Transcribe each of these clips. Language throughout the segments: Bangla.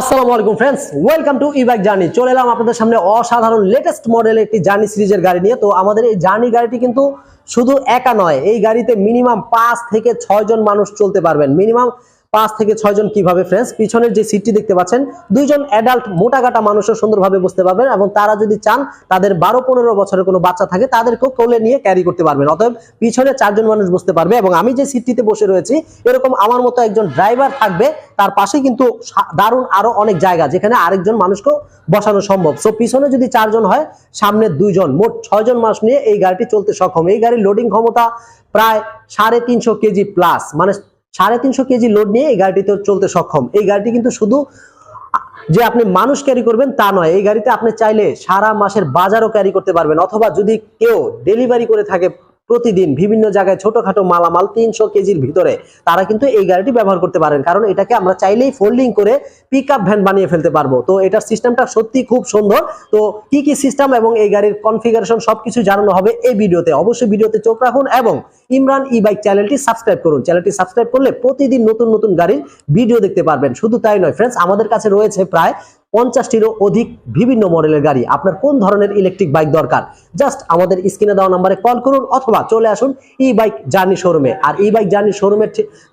আসসালামু আলাইকুম friends welcome to e bike bike journey চলে এলাম আপনাদের সামনে অসাধারণ লেটেস্ট মডেলের একটি জার্নি সিরিজের গাড়ি নিয়ে। তো আমাদের এই জার্নি গাড়িটি কিন্তু শুধু একা নয়, এই গাড়িতে মিনিমাম পাঁচ থেকে ছয় জন মানুষ চলতে পারবেন। মিনিমাম পাঁচ থেকে ছয় জন কীভাবে ফ্রেন্ডস পিছনের যে সিটটি দেখতে পাচ্ছেন, দুইজন অ্যাডাল্ট মোটা কাটা মানুষও সুন্দরভাবে বসতে পারবেন এবং তারা যদি চান তাদের বারো পনেরো বছরের কোনো বাচ্চা থাকে, তাদেরকেও কোলে নিয়ে ক্যারি করতে পারবেন। অতএব পিছনে চারজন মানুষ বসতে পারবে এবং আমি যে সিটটিতে বসে রয়েছি, এরকম আমার মতো একজন ড্রাইভার থাকবে, তার পাশে কিন্তু দারুণ আরও অনেক জায়গা যেখানে আরেকজন মানুষকেও বসানো সম্ভব। সো পিছনে যদি চারজন হয়, সামনে দুইজন, মোট ছয়জন মানুষ নিয়ে এই গাড়িটি চলতে সক্ষম। এই গাড়ির লোডিং ক্ষমতা প্রায় সাড়ে তিনশো কেজি প্লাস মানে সাড়ে তিনশো কেজি লোড নিয়ে এই গাড়িটিতে চলতে সক্ষম। এই গাড়িটি কিন্তু শুধু যে আপনি মানুষ ক্যারি করবেন তা নয়, এই গাড়িতে আপনি চাইলে সারা মাসের বাজারও ক্যারি করতে পারবেন। অথবা যদি কেউ ডেলিভারি করে থাকে প্রতিদিন বিভিন্ন জায়গায় ছোটখাটো মালামাল তিনশো কেজির ভিতরে তারা কিন্তু এই গাড়িটি ব্যবহার করতে পারেন। কারণ এটাকে আমরা চাইলেই ফোল্ডিং করে পিক ভ্যান বানিয়ে ফেলতে পারব। তো এটার সিস্টেমটা সত্যি খুব সুন্দর। তো কি কি সিস্টেম এবং এই গাড়ির কনফিগারেশন সবকিছু জানানো হবে এই ভিডিওতে। অবশ্যই ভিডিওতে চোখ রাখুন এবং ইমরান ই বাইক চ্যানেলটি সাবস্ক্রাইব করুন। চ্যানেলটি সাবস্ক্রাইব করলে প্রতিদিন নতুন নতুন গাড়ির ভিডিও দেখতে পারবেন। শুধু তাই নয় ফ্রেন্ডস আমাদের কাছে রয়েছে প্রায় পঞ্চাশটিরও অধিক বিভিন্ন মডেলের গাড়ি। আপনার কোন ধরনের ইলেকট্রিক বাইক দরকার? জাস্ট আমাদের স্ক্রিনে দেওয়া নাম্বারে কল করুন অথবা চলে আসুন ই বাইক জার্নি শোরুমে আর ই বাইক জার্নি শোরুমে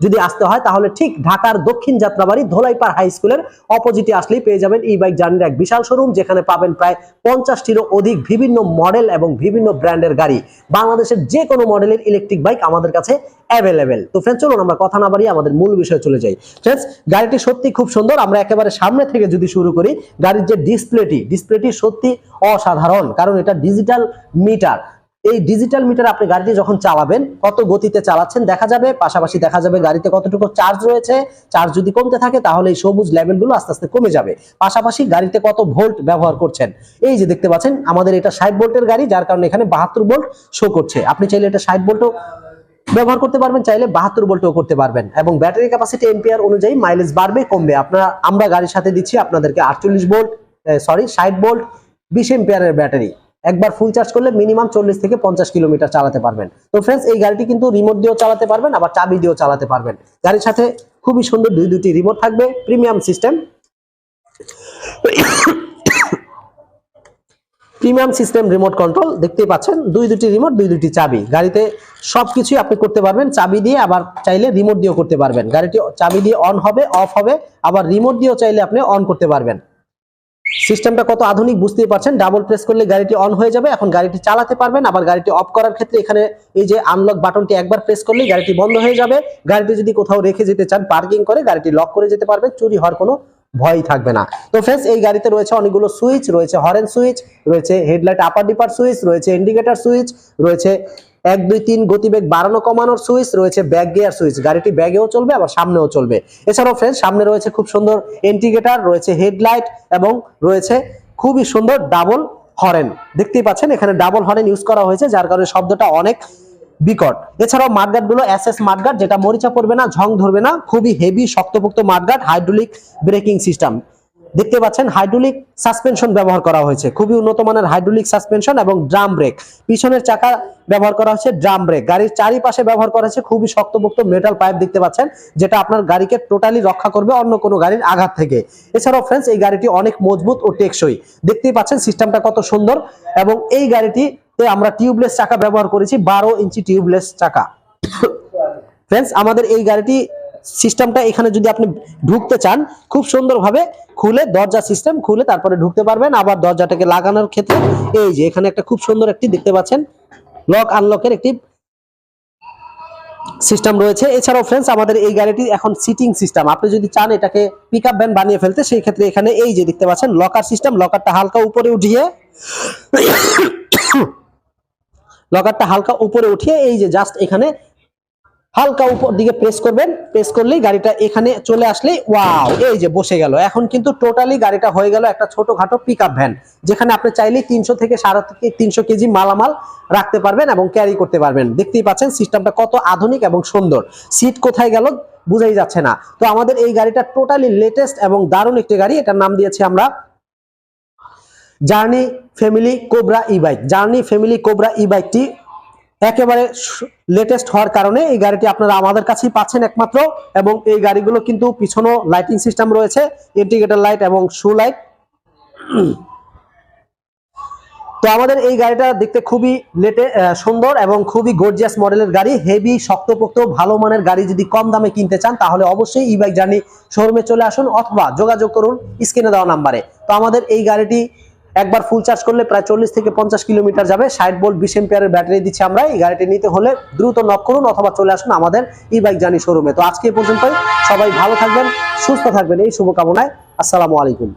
যদি আসতে হয়, তাহলে ঠিক ঢাকার দক্ষিণ যাত্রাবাড়ি ধোলাইপাড় হাই স্কুলের অপোজিটে আসলেই পেয়ে যাবেন ই বাইক জার্নির এক বিশাল শোরুম যেখানে পাবেন প্রায় পঞ্চাশটিরও অধিক বিভিন্ন মডেল এবং বিভিন্ন ব্র্যান্ডের গাড়ি। বাংলাদেশের যে কোনো মডেলের ইলেকট্রিক বাইক আমাদের কাছে অ্যাভেলেবেল তো ফ্রেন্ডস চলুন আমরা কথা না বাড়িয়ে আমাদের মূল বিষয়ে চলে যাই। ফ্রেন্ডস গাড়িটি সত্যি খুব সুন্দর। আমরা একেবারে সামনে থেকে যদি শুরু করি, গাড়ির যে ডিসপ্লেটি ডিসপ্লেটি সত্যি অসাধারণ, কারণ এটা ডিজিটাল মিটার এই ডিজিটাল মিটার আপনি গাড়িটি যখন চালাবেন, কত গতিতে চালাচ্ছেন দেখা যাবে, পাশাপাশি দেখা যাবে গাড়িতে কতটুকু চার্জ রয়েছে। চার্জ যদি কমতে থাকে, তাহলে এই সবুজ লেভেলগুলো আস্তে আস্তে কমে যাবে। পাশাপাশি গাড়িতে কত ভোল্ট ব্যবহার করছেন। এই যে দেখতে পাচ্ছেন, আমাদের এটা ষাট ভোল্টের গাড়ি, যার কারণে এখানে বাহাত্তর ভোল্ট শো করছে। আপনি চাইলে এটা ষাট ভোল্টও ব্যবহার করতে পারবেন, চাইলে বাহাত্তর ভোল্টও করতে পারবেন। এবং ব্যাটারি ক্যাপাসিটি এম্পিয়ার অনুযায়ী মাইলেজ বাড়বে, কমবে। আপনারা, আমরা গাড়ির সাথে দিচ্ছি, আপনাদেরকে আটচল্লিশ ভোল্ট সরি ষাট ভোল্ট, বিশ এম্পিয়ারের ব্যাটারি। একবার ফুল চার্জ করলে মিনিমাম চল্লিশ থেকে পঞ্চাশ কিলোমিটার চালাতে পারবেন। তো ফ্রেন্ডস এই গাড়িটি কিন্তু রিমোট দিয়েও চালাতে পারবেন, আবার চাবি দিয়েও চালাতে পারবেন। গাড়ির সাথে খুবই সুন্দর দুই দুটি রিমোট থাকবে premium system premium system remote control, দেখতেই পাচ্ছেন, দুই দুটি রিমোট, দুই দুটি চাবি। গাড়িতে সবকিছুই আপনি করতে পারবেন, চাবি দিয়ে আবার চাইলে রিমোট দিয়েও করতে পারবেন। গাড়িটি চাবি দিয়ে অন হবে অফ হবে, আবার রিমোট দিয়েও চাইলে আপনি অন করতে পারবেন। সিস্টেমটা কত আধুনিক বুঝতেই পারছেন ডাবল প্রেস করলে গাড়িটি অন হয়ে যাবে, এখন গাড়িটি চালাতে পারবেন, আবার গাড়িটি অফ করার ক্ষেত্রে এখানে এই যে আনলক বাটনটি একবার প্রেস করলে গাড়িটি বন্ধ হয়ে যাবে। গাড়িটি যদি কোথাও রেখে যেতে চান পার্কিং করে গাড়িটি লক করে যেতে পারবেন, চুরি হওয়ার কোনো ভয় থাকবে না। তো ফ্রেন্ডস এই গাড়িতে রয়েছে অনেকগুলো সুইচ রয়েছে হরেন সুইচ রয়েছে হেডলাইট আপার ডিপার সুইচ রয়েছে ইন্ডিকেটর সুইচ রয়েছে এক, দুই, তিন গতিবেগ বাড়ানো, কমানোর সুইচ রয়েছে ব্যাক গিয়ার সুইচ গাড়িটি ব্যাগেও চলবে, আবার সামনেও চলবে। এছাড়াও ফ্রেন্ডস সামনে রয়েছে খুব সুন্দর ইন্ডিকেটর রয়েছে হেডলাইট এবং রয়েছে খুবই সুন্দর ডাবল হরেন দেখতেই পাচ্ছেন, এখানে ডাবল হরেন ইউজ করা হয়েছে, যার কারণে শব্দটা অনেক বিকট। এছাড়াও মাঠগার্ডগুলো এস এস যেটা মরিচা পড়বে না, ঝং ধরবে না, খুবই হেভি শক্তপোক্ত মাঠগার্ড হাইড্রোলিক ব্রেকিং সিস্টেম দেখতে পাচ্ছেন হাইড্রোলিক সাসপেনশন ব্যবহার করা হয়েছে। খুবই উন্নত মানের হাইড্রোলিক সাসপেনশন এবং ড্রাম ব্রেক পিছনের চাকা ব্যবহার করা হয়েছে ড্রাম ব্রেক গাড়ির চারিপাশে ব্যবহার করা হচ্ছে খুবই শক্তপোক্ত মেটাল পাইপ দেখতে পাচ্ছেন, যেটা আপনার গাড়িকে টোটালি রক্ষা করবে অন্য কোনো গাড়ির আঘাত থেকে। এছাড়াও ফ্রেন্ডস এই গাড়িটি অনেক মজবুত ও টেকসই। দেখতেই পাচ্ছেন সিস্টেমটা কত সুন্দর এবং এই গাড়িটিতে আমরা টিউবলেস চাকা ব্যবহার করেছি, বারো ইঞ্চি টিউবলেস চাকা। ফ্রেন্ডস আমাদের এই গাড়িটি সিস্টেমটা এখানে যদি আপনি ঢুকতে চান, খুব সুন্দরভাবে খুলে দরজা সিস্টেম খুলে তারপরে ঢুকতে পারবেন। আবার দরজাটাকে লাগানোর ক্ষেত্রে এই যে এখানে একটা খুব সুন্দর একটি দেখতে পাচ্ছেন লক আনলকের একটি সিস্টেম রয়েছে। এছাড়াও ফ্রেন্ডস আমাদের এই গাড়িটি এখন সিটিং সিস্টেম আপনি যদি চান এটাকে পিক আপ ভ্যান বানিয়ে ফেলতে, সেই ক্ষেত্রে এখানে এই যে দেখতে পাচ্ছেন লকার সিস্টেম লকারটা হালকা উপরে উঠিয়ে লকারটা হালকা উপরে উঠিয়ে এই যে জাস্ট এখানে হালকা উপর দিকে প্রেস করবেন। প্রেস করলেই গাড়িটা এখানে চলে আসলেই ওয়াও এই যে বসে গেল। এখন কিন্তু টোটালি গাড়িটা হয়ে গেল একটা ছোটখাটো পিক আপ ভ্যান যেখানে আপনি চাইলেই তিনশো থেকে সাড়ে থেকে তিনশো কেজি মালামাল রাখতে পারবেন এবং ক্যারি করতে পারবেন। দেখতেই পাচ্ছেন সিস্টেমটা কত আধুনিক এবং সুন্দর। সিট কোথায় গেল বুঝাই যাচ্ছে না। তো আমাদের এই গাড়িটা টোটালি লেটেস্ট এবং দারুণ একটি গাড়ি, এটার নাম দিয়েছি আমরা journey family cobra E bike journey family cobra E বাইকটি একেবারে লেটেস্ট হওয়ার কারণে এই গাড়িটি আপনারা আমাদের কাছেই পাচ্ছেন একমাত্র এবং এই গাড়িগুলো কিন্তু পিছনে লাইটিং সিস্টেম রয়েছে ইন্ডিকেটর লাইট এবং শু লাইট তো আমাদের এই গাড়িটা দেখতে খুবই লেটে সুন্দর এবং খুবই গর্জিয়াস মডেলের গাড়ি। হেভি শক্তপোক্ত, ভালো মানের গাড়ি যদি কম দামে কিনতে চান, তাহলে অবশ্যই ই বাইক জার্নি শোরুমে চলে আসুন অথবা যোগাযোগ করুন স্ক্রিনে দেওয়া নাম্বারে। তো আমাদের এই গাড়িটি একবার ফুল চার্জ করলে প্রায় চল্লিশ থেকে পঞ্চাশ কিলোমিটার যাবে। ষাট বোল্ট বিশ এম্পিয়ারের ব্যাটারি দিচ্ছি আমরা। এই গাড়িটি নিতে হলে দ্রুত নক করুন অথবা চলে আসুন আমাদের ই বাইক জানি শোরুমে তো আজকে পর্যন্তই। সবাই ভালো থাকবেন, সুস্থ থাকবেন। এই শুভকামনায় আসসালামু আলাইকুম।